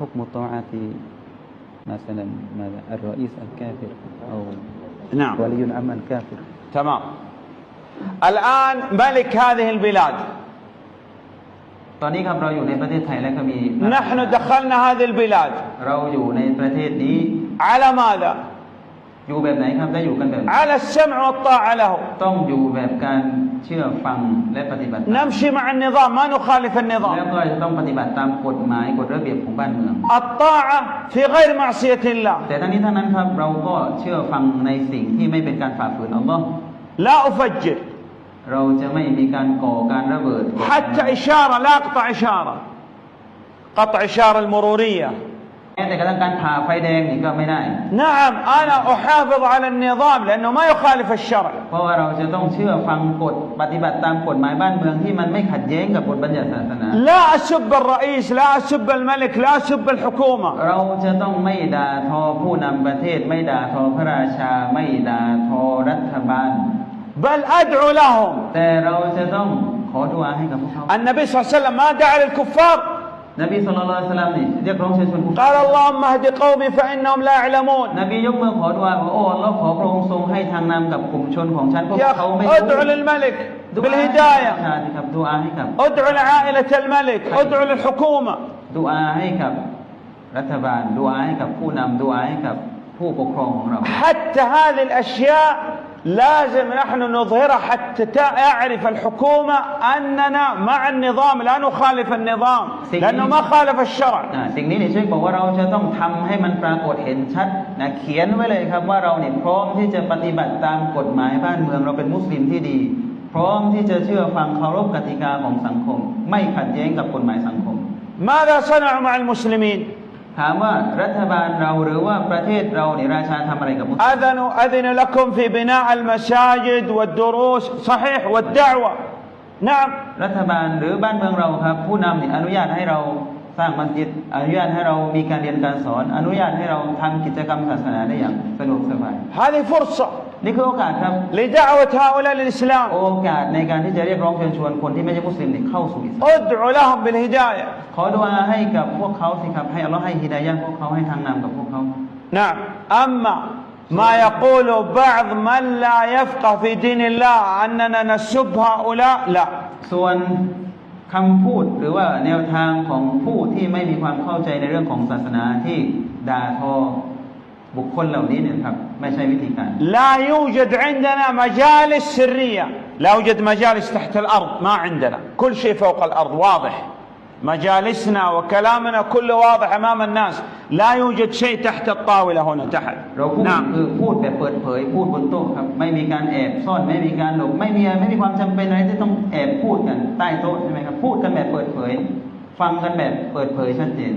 حكم طاعة مثلا ماذا الرئيس الكافر أو نعم ولي الأمر الكافر تمام الآن ملك هذه البلاد ตอนนี้ครับเราอยู่ในประเทศไทยและก็มี نحن دخلنا هذه البلاد เราอยู่ในประเทศนี้ على ماذا؟ อยู่แบบไหนครับได้อยู่กันแบบไหน على السمع والطاعة له ต้องอยู่แบบการเชื่อฟังและปฏิบัติตาม نمشي مع النظام ما نخالف แล้ว النظام ก็จะต้องปฏิบัติตามกฎหมายกฎระเบียบของบ้านเมือง الطاعة في غير معصية الله แต่ทั้งนี้ทั้งนั้นครับเราก็เชื่อฟังในสิ่งที่ไม่เป็นการฝ่าฝืนอัลลอฮ์ لا أفجر เราจะไม่มีการก่อการระเบิด حتى إشارة لا أقطع إشارة قطع إشارة المرورية แม้แต่กระทั่งการผ่าไฟแดงนี่ก็ไม่ได้ نعم أنا أحافظ على النظام لأنه ما يخالف الشرع เพราะว่าเราจะต้องเชื่อฟังกฎปฏิบัติตามกฎหมายบ้านเมืองที่มันไม่ขัดแย้งกับกฎบัญญัติศาสนา لا أسب الرئيس لا أسب الملك لا أسب الحكومة เราจะต้องไม่ด่าทอผู้นำประเทศ ไม่ด่าทอพระราชา ไม่ด่าทอรัฐบาล بل أدعو لهم แต่เราจะต้องขอดุอาให้กับพวกเขา النبي صلى الله عليه وسلم ما دعا للكفار นบีสุลต่านสลามนี่เรียกร้องเชิญชวนผู้ قال اللهم اهد قومي فإنهم لا يعلمون นบียกมือขอดุอาว่าโอ้เราขอพระองค์ทรงให้ทางนำกับกลุ่มชนของฉันพวก يا เขาไม่ أخي รู้ ادعو للملك ดุอาให้ بالهداية ชาติครับดุอาให้กับ ادعو لعائلة الملك ادعو للحكومة ดุอาให้กับรัฐบาลดุอาให้กับผู้นำดุอาให้กับผู้ปกครองของเรา حتى هذه الأشياء لازم نحن نظهرها حتى تعرف الحكومة أننا مع النظام لا نخالف النظام لأنه ما خالف الشرع อ่าสิ่งนี้เนี่ยช่วยบอกว่าเราจะต้องทำให้มันปรากฏเห็นชัดนะเขียนไว้เลยครับว่าเราเนี่ยพร้อมที่จะปฏิบัติตามกฎหมายบ้านเมืองเราเป็นมุสลิมที่ดี พร้อมที่จะเชื่อฟังเคารพกติกาของสังคม ไม่ขัดแย้งกับกฎหมายสังคม ماذا صنعوا مع المسلمين ถามว่ารัฐบาลเราหรือว่าประเทศเราเนี่ยราชาทำอะไรกับมุสลิม أذنوا أذن لكم في بناء المساجد والدروس صحيح والدعوة نعم รัฐบาลหรือบ้านเมืองเราครับ ผู้นำเนี่ยอนุญาตให้เราสร้างมัสยิดอนุญาตให้เรามีการเรียนการสอน อนุญาตให้เราทำกิจกรรมศาสนาได้อย่างสะดวกสบาย هذه فرصة นี่คือโอกาสครับ لدعوة هؤلاء للإسلام โอกาสในการที่จะเรียกร้องเชิญชวนคนที่ไม่ใช่มุสลิมเนี่ยเข้าสู่อิสลาม ادعوا لهم بالهداية ขอดุอาให้กับพวกเขาสิครับ ให้อัลลอฮ์ให้ฮิดายะห์พวกเขาให้ทางนำกับพวกเขา نعم أما ما يقول بعض من لا يفقه في دين الله أننا نسب هؤلاء لا ส่วนคำพูดหรือว่าแนวทางของผู้ที่ไม่มีความเข้าใจในเรื่องของศาสนาที่ด่าทอ บุคคลเหล่านี้เนี่ยครับ ไม่ใช่วิธีการ لا يوجد عندنا مجالس سرية لا يوجد مجالس تحت الأرض ما عندنا كل شيء فوق الأرض واضح مجالسنا وكلامنا كله واضح أمام الناس لا يوجد شيء تحت الطاولة هنا تحت เราพูด نعم คือพูดแบบเปิดเผย พูดบนโต๊ะครับ ไม่มีการแอบซ่อนไม่มีการหลบไม่มีไม่มีความจำเป็นอะไรที่ต้องแอบพูดกันใต้โต๊ะใช่ไหมครับ พูดกันแบบเปิดเผย ฟังกันแบบเปิดเผยชัดเจน